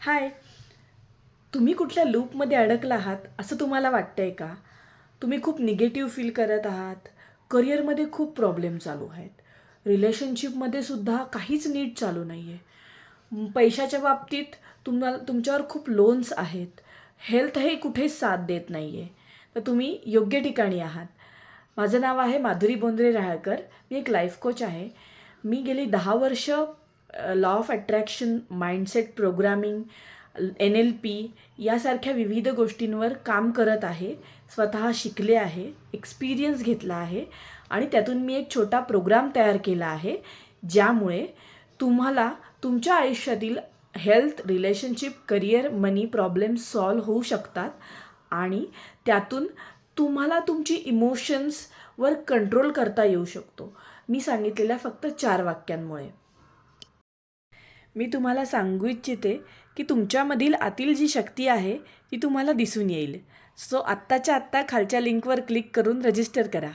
हाय. तुम्ही कुठल्या लूपमध्ये अडकला आहात असं तुम्हाला वाटतं आहे का? तुम्ही खूप निगेटिव्ह फील करत आहात. करिअरमध्ये खूप प्रॉब्लेम चालू आहेत. रिलेशनशिपमध्ये सुद्धा काहीच नीट चालू नाही आहे पैशाच्या बाबतीत तुम्हाला तुमच्यावर खूप लोन्स आहेत. हेल्थ हे कुठेच साथ देत नाही आहे तर तुम्ही योग्य ठिकाणी आहात. माझं नाव आहे माधुरी बोंद्रे राहळकर मी एक लाईफ कोच आहे. मी गेली दहा वर्ष law of attraction mindset programming N L P यासारख्या विविध गोष्टींवर काम करत आहे स्वतः शिकले आहे एक्सपिरियन्स घेतला आहे आणि त्यातून मी एक छोटा प्रोग्राम तयार केला आहे ज्यामुळे तुम्हाला तुमच्या आयुष्यातील health relationship career money problem solve होऊ शकतात आणि त्यातून तुम्हाला तुमची इमोशन्सवर कंट्रोल करता येऊ शकतो. मी सांगितलेल्या फक्त चार वाक्यांमुळे. मी तुम्हाला सांगू इच्छिते की तुमच्यामधील आतील जी शक्ती आहे ती तुम्हाला दिसून येईल. सो आत्ताच्या आत्ता खालच्या लिंकवर क्लिक करून रजिस्टर करा.